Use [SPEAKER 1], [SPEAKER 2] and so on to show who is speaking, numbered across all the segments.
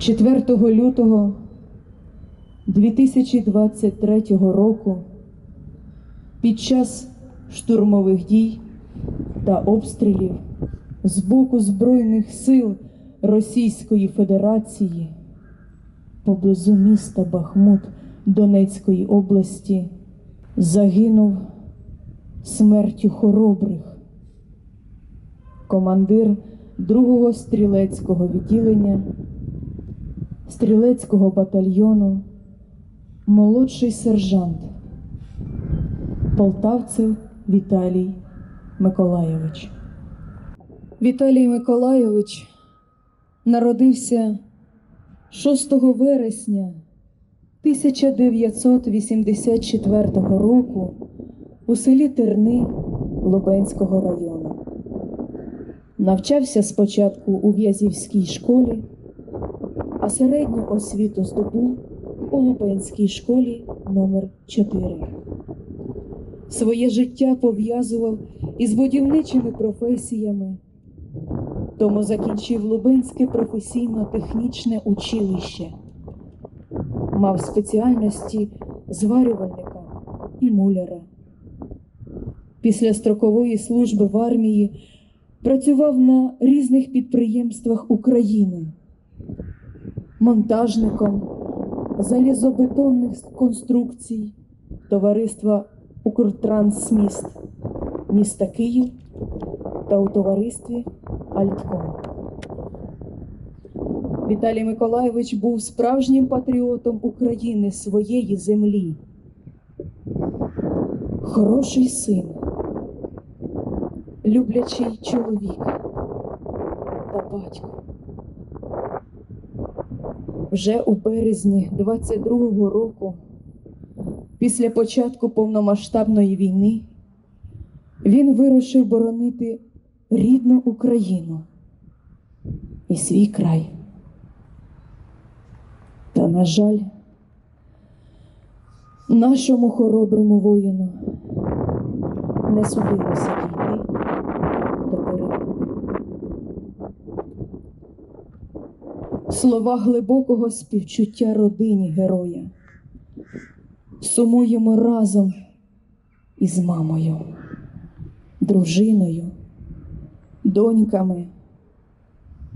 [SPEAKER 1] 4 лютого 2023 року під час штурмових дій та обстрілів з боку Збройних сил Російської Федерації поблизу міста Бахмут Донецької області загинув смертю хоробрих. Командир другого стрілецького відділення стрілецького батальйону, молодший сержант Полтавцев Віталій Миколайович. Віталій Миколайович народився 6 вересня 1984 року у селі Терни Лубенського району. Навчався спочатку у В'язівській школі, а середню освіту здобув у Лубенській школі номер 4 Своє життя пов'язував із будівничими професіями, тому закінчив Лубенське професійно-технічне училище, мав спеціальності зварювальника і муляра. Після строкової служби в армії працював на різних підприємствах України, монтажником залізобетонних конструкцій товариства Укртрансміст міста Київ та у товаристві Альтком. Віталій Миколайович був справжнім патріотом України своєї землі. Хороший син, люблячий чоловік та батько. Вже у березні 22-го року, після початку повномасштабної війни, він вирушив боронити рідну Україну і свій край. Та, на жаль, нашому хороброму воїну не судилося Слова глибокого співчуття родині героя. Сумуємо разом із мамою, дружиною, доньками,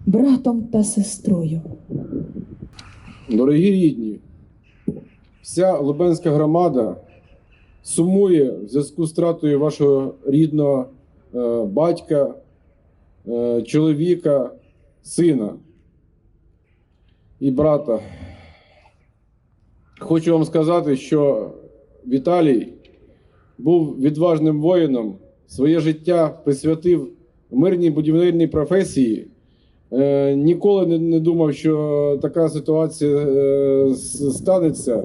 [SPEAKER 1] братом та сестрою.
[SPEAKER 2] Дорогі рідні, вся Лубенська громада сумує в зв'язку з втратою вашого рідного е, батька, е, чоловіка, сина і брата. Хочу вам сказати, що Віталій був відважним воїном, своє життя присвятив мирній будівельній професії. Е, Ніколи не, думав, що така ситуація е, станеться е,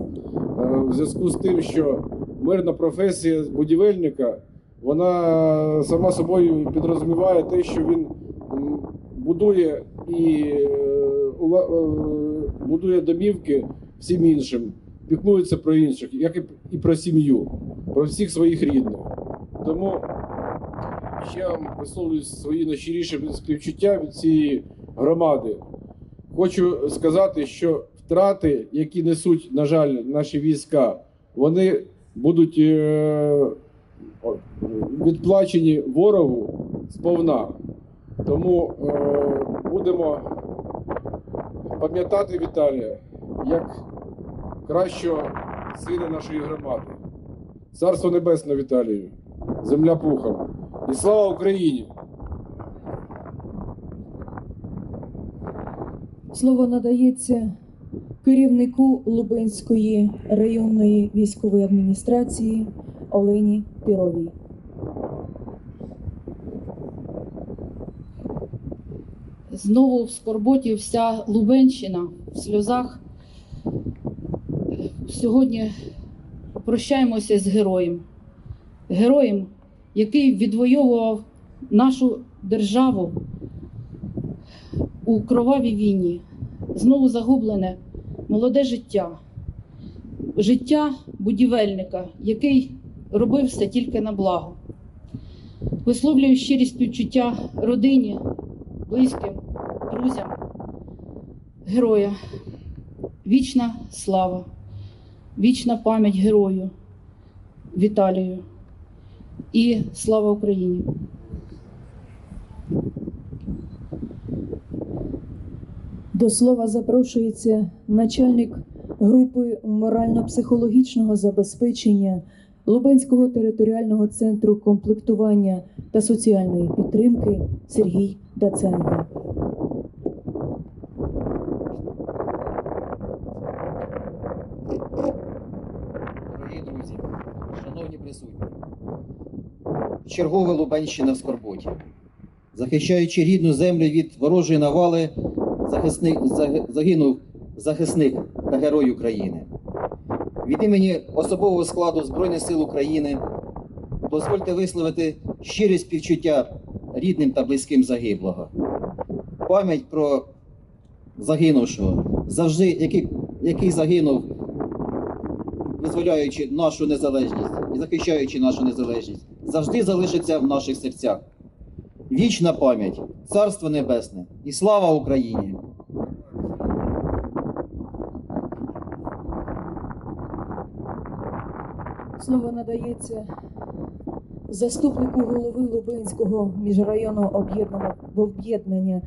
[SPEAKER 2] в зв'язку з тим, що мирна професія будівельника вона сама собою підрозуміває те, що він будує і будує домівки всім іншим, піклується про інших, як і, про сім'ю, про всіх своїх рідних. Тому ще вам висловлюю свої найщиріші співчуття від цієї громади. Хочу сказати, що втрати, які несуть, на жаль, наші війська, вони будуть е, відплачені ворогу сповна. Тому е, будемо пам'ятати Віталія як кращого сина нашої громади. Царство Небесне Віталію, земля пухом. І слава Україні!
[SPEAKER 1] Слово надається керівнику Лубенської районної військової адміністрації Олені Піровій.
[SPEAKER 3] Знову в скорботі вся Лубенщина в сльозах. Сьогодні прощаємося з героєм. Героєм, який відвоював нашу державу у кровавій війні. Знову загублене молоде життя, життя будівельника, який робив все тільки на благо. Висловлюю щирі співчуття родині, близьким, друзям. героя. Вічна слава, вічна пам'ять герою Віталію і слава Україні.
[SPEAKER 1] До слова запрошується начальник групи морально-психологічного забезпечення Лубенського територіального центру комплектування та соціальної підтримки Сергій Даценко.
[SPEAKER 4] Дорогі друзі, шановні присутні, чергове Лубенщина в Скорботі. Захищаючи рідну землю від ворожої навали, захисник, загинув захисник та герой України. Від імені особового складу Збройних сил України дозвольте висловити щирі співчуття рідним та близьким загиблого. Пам'ять про загинувшого, завжди, який, який загинув визволяючи нашу незалежність і захищаючи нашу незалежність, завжди залишиться в наших серцях. Вічна пам'ять, царство небесне і слава Україні!
[SPEAKER 1] Слово надається заступнику голови Лубенського міжрайонного об'єднаного об'єднання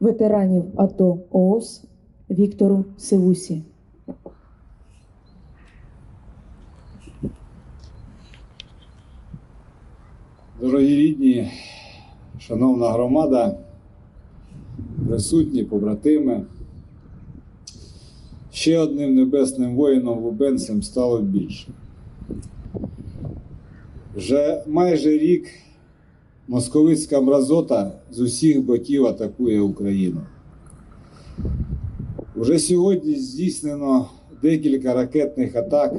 [SPEAKER 1] ветеранів АТО ООС Віктору Севусі.
[SPEAKER 5] Дорогі рідні, шановна громада, присутні, побратими. Ще одним небесним воїном лубенцем стало більше. Вже майже рік московицька мразота з усіх боків атакує Україну. Уже сьогодні здійснено декілька ракетних атак.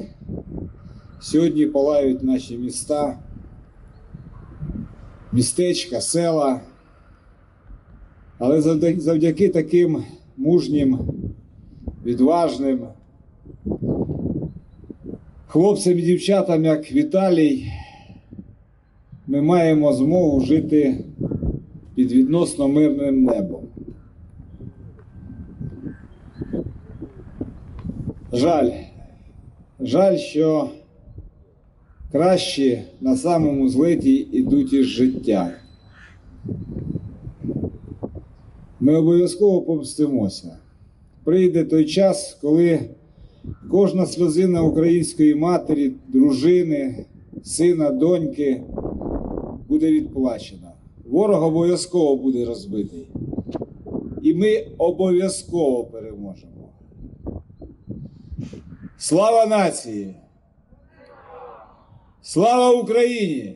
[SPEAKER 5] Сьогодні палають наші міста містечка, села. Але завдяки, таким мужнім, відважним хлопцям і дівчатам, як Віталій, ми маємо змогу жити під відносно мирним небом. Жаль, жаль, що кращі на самому злеті йдуть із життя. Ми обов'язково помстимося. Прийде той час, коли кожна сльозина української матері, дружини, сина, доньки буде відплачена. Ворог обов'язково буде розбитий. І ми обов'язково переможемо. Слава нації! Слава Україні!